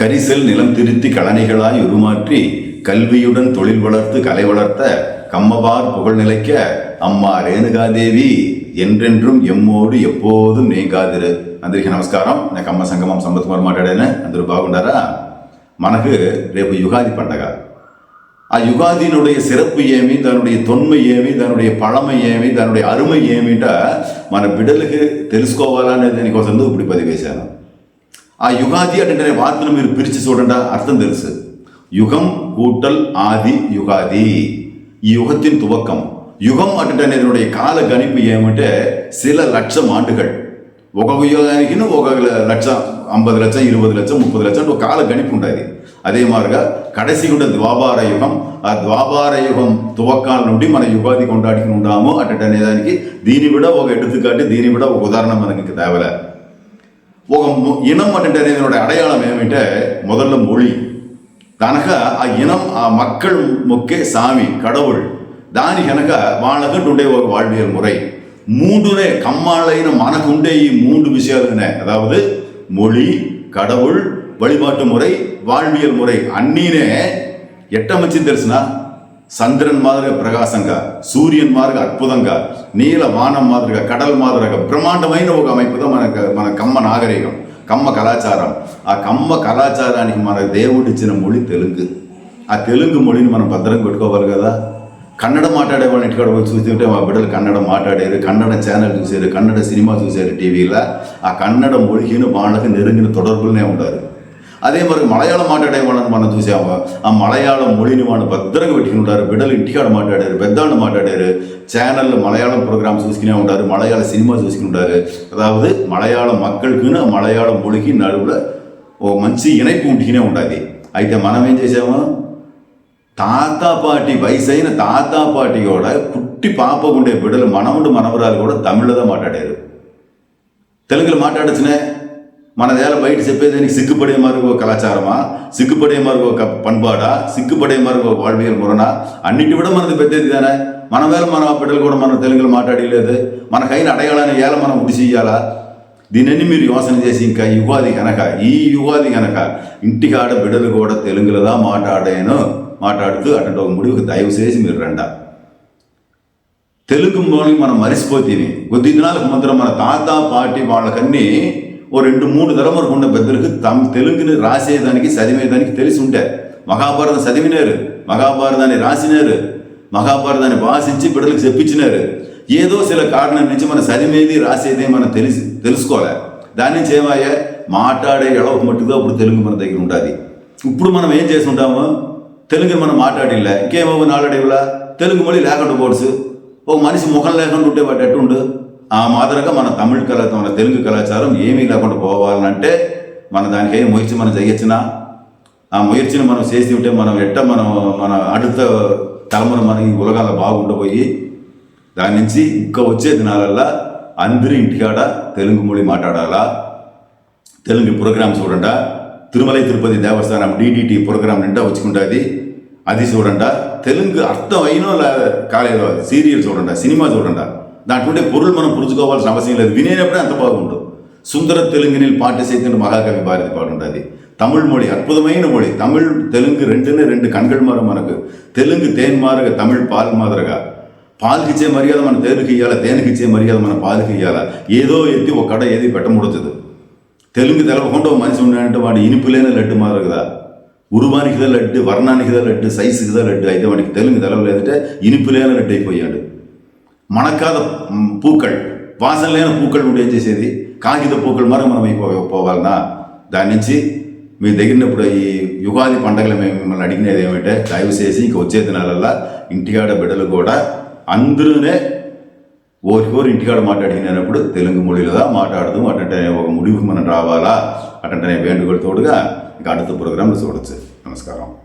கரிசல் நிலம் திருத்தி கழனிகளாய் உருமாற்றி கல்வியுடன் தொழில் வளர்த்து கலை வளர்த்த கம்மபார் புகழ் நிலைக்க அம்மா ரேணுகாதேவி என்றென்றும் எம்மோடு எப்போதும் நீங்காதிரு. అందరికీ నమస్కారం నేను అమ్మ సంగమం సంపత్ కుమార్ మాట్లాడాను అందరూ బాగుండారా మనకు రేపు యుగాది పండగ ఆ యుగాదినుடைய சிறப்பு ஏமி தன்னுடைய தொன்மை ఏమి దానుடைய పళమ ఏమి దానుடைய అరుమ ఏమిట మన బిడ్డలకి తెలుసుకోవాలనే இப்படி பதிவு పదివేశాను ఆ యుగాది అంటేనే వార్తను మీరు పిలిచి చూడండి అర్థం తెలుసు యుగం கூட்டல் ஆதி யுகாதி யுகத்தின் துவக்கம் యుగం అంటే இதனுடைய కాల గణింపు ఏమంటే சில లక్షం ఆండుகள் ఒక్కొక్క యుగానికి ఒక్కొక్క లక్ష ஐம்பது லட்சம் இருபது லட்சம் முப்பது லட்சம் ஒரு கால கணிப்பு உண்டாது அதே மாதிரிగా కడసి కూడా ద్వాపార యుగం ఆ ద్వాపార యుగం తువక్కాల నుండి మన యుగాది కొండాడికి ఉండాము అంటే దానికి దీని కూడా ఒక ఎడుతుకాటి దీని కూడా ఒక ఉదాహరణ మనకి తేవలే ఇనం అంటేనేది అడయాళం ఏమిటంటే మొదలు మొళి కనుక ఆ ఇనం ఆ మక్కళ్ మొక్కే సామి కడవుళ్ దాని కనుక వాళ్ళకుంటుండే ఒక వాళ్ళ మురై మూడునే కమ్మాళ్ళైన మనకుండే ఈ మూడు విషయాలునే అదావదు மொழி கடவுள் வழிபாட்டு முறை வாழ்வியல் முறை அன்னினே எட்டமைச்சு தெரிசுனா சந்திரன் மாதிரிగా ప్రకాశంగా సూర్యుని మాదిరిగా అద్భుతంగా నీల వానం మాదిరిగా కడల మాదిరిగా బ్రహ్మాండమైన ఒక அமைపుదా మన మన కమ్మ నాగరికం కమ్మ కళాచారం ఆ కమ్మ కళాచారానికి మన దేవుడిచ్చిన మொழி తెలుగు ఆ తెలుగు మொழிని మనం భద్రం పెట్టుకోవాలి కదా కన్నడ మాట్లాడే వాళ్ళని ఇంటికాడ పోయి చూస్తుంటే మా బిడ్డలు కన్నడ మాట్లాడేది కన్నడ ఛానల్ చూసేది కన్నడ సినిమా చూసేది టీవీలో ఆ కన్నడ మொழிకిను వాళ్ళకి నెరుగిన తొడర్పులనే ఉండాలి അതേ മാതിരി മലയാളമായിട്ടാണ് വളർന്ന് പറഞ്ഞ ചൂസാവുക ആ മലയാളം മൊഴിനുമാണ് ഭദ്രക വെട്ടിക്കൊണ്ടാറ് വിടൽ ഇട്ടിക്കാട് മാട്ടാടാറ് ബെദ്ധാണ്ട് മാട്ടാടാറ് சேனலில் மலையாளம் ப்ரோக்ராம் சூஸ்கினே உண்டாரு மலையாள சினிமா சூஸ்கின்றாரு அதாவது மலையாள மக்களுக்குன்னு மலையாள மொழிக்கு நடுவில் ఓ మంచి ఇనైపు ఉంటూనే ఉంటుంది అయితే మనం ఏం చేసాము తాతాపాటి వయసు అయిన తాతాపాటి కూడా పుట్టి పాపగుండే బిడ్డలు మనముడు మనవరాలు కూడా తమిళ్లో మాట్లాడారు తెలుగులో మాట్లాడచ్చునే మన నేల బయట చెప్పేదానికి సిగ్గుపడే మరుగు కళాచారమా సిగ్గుపడే మరుగు ఒక పన్బాడా సిగ్గుపడే మరుగు వాడవేల మురణ అన్నింటి కూడా మనది పెద్దది కానీ మన వేళ మన బిడ్డలు కూడా మనం తెలుగులో మాట్లాడలేదు మనకైన అడగాలని వేళ మనం ఉడి చేయాలా దీనిని మీరు యోచన చేసి ఇంకా యుగాది కనుక ఈ యుగాది కనుక ఇంటికాడ బిడ్డలు కూడా తెలుగులోదా మాట్లాడాను మాట్లాడుతూ అటువంటి ఒక ముడి దయచేసి మీరు రండా తెలుగు మూలని మనం మరిసిపోతేనే కొద్ది దినాలకు ముందర మన తాత పార్టీ వాళ్ళకన్నీ ఓ రెండు మూడు తరములకు ఉన్న పెద్దలకు తమ తెలుగుని రాసేదానికి చదివేదానికి తెలిసి ఉంటే మహాభారతం చదివినారు మహాభారతాన్ని రాసినారు మహాభారతాన్ని భాషించి బిడ్డలకు చెప్పించినారు ఏదో చిల కారణం నుంచి మన చదివేది రాసేది మనం తెలిసి తెలుసుకోలే దాని నుంచి ఏమయ్యా మాట్లాడే ఎడవ మట్టుగా అప్పుడు తెలుగు మన దగ్గర ఉంటుంది ఇప్పుడు మనం ఏం చేసి ఉంటాము తెలుగుని మనం మాట్లాడిలే ఇంకేమో నాడేవులా తెలుగు మళ్ళీ లేకుండా పోవచ్చు ఒక మనిషి ముఖం లేకుండా ఉంటే వాటి ఎట్టుండు ఆ ఆ మాదిరిగా మన తమిళ కళాచారం మన తెలుగు కళాచారం ఏమీ లేకుండా పోవాలంటే మన దానికి ముయర్చి మనం చేయొచ్చునా ఆ ముయర్చిని మనం చేసి ఉంటే మనం ఎట్ట మనం మన అడుత తలమున మనం ఈ ఉలగాల బాగుండబోయి దాని నుంచి ఇంకా వచ్చే దినాలల్లా అందరి ఇంటికాడ తెలుగు మொழி మాట్లాడాలా తెలుగు ప్రోగ్రామ్ చూడండ తిరుమలై తిరుపతి దేవస్థానం డీడీటీ ప్రోగ్రాం నిండా వచ్చుకుంటుంది అది చూడండా తెలుగు అర్థం అయినో కాలేదు సీరియల్ చూడండి సినిమా చూడండి దాంట్లో పొరులు మనం పురుచుకోవాల్సిన అవసరం లేదు వినేటప్పుడే అంత బాగుండు సుందర తెలుగునిల్ పాట సేతిని మహాకవి భారతి పాడుండది தமிழ் மொழி அற்புதமையின மொழி தமிழ் தெலுங்கு ரெண்டுன்னு ரெண்டு கண்கள் மாற மனக்கு தெலுங்கு தேன் மாறுக தமிழ் பால் மாதரக పాలకిచ్చే మర్యాద మన తేనుకి ఇవ్వాలి తేనెకిచ్చే మర్యాద మన పాలకి ఇవ్వాలి ఏదో ఎత్తి ఒక కడ ఏది పెట్టముడుతుంది తెలుగు తెలవకుండా మనిషి ఉన్నాడంటే వాడు ఇనిపులేన లడ్డు మారు కదా ఉరువానికిదా లడ్డు వర్ణానికిదా లడ్డు సైజుకిదా లడ్డు అయితే వాడికి తెలుగు తెలవలేదంటే ఇనిపులేన లడ్డు అయిపోయాడు మణకాద పూకళ్ వాసన లేని పూకళ్ళు ఉండి ఏం చేసేది? కాగిత పూకళ్ మరో మనం అయిపోవాలన్నా దాని నుంచి మీ దగ్గరినప్పుడు ఈ యుగాది పండగలు మేము మిమ్మల్ని అడిగినది ఏమంటే దయచేసి ఇంక వచ్చే దినాలల్లా ఇంటికాడ బిడ్డలు కూడా అందరూనే ఓరికోరు ఇంటికాడ మాట్లాడినప్పుడు తెలుగు మోడీలోదా మాట్లాడదు అటంటే ఒక ముడివి మనం రావాలా అటంటే వేడుకలతోడుగా ఇంకా అడుగుత ప్రోగ్రాంలు చూడొచ్చు. నమస్కారం.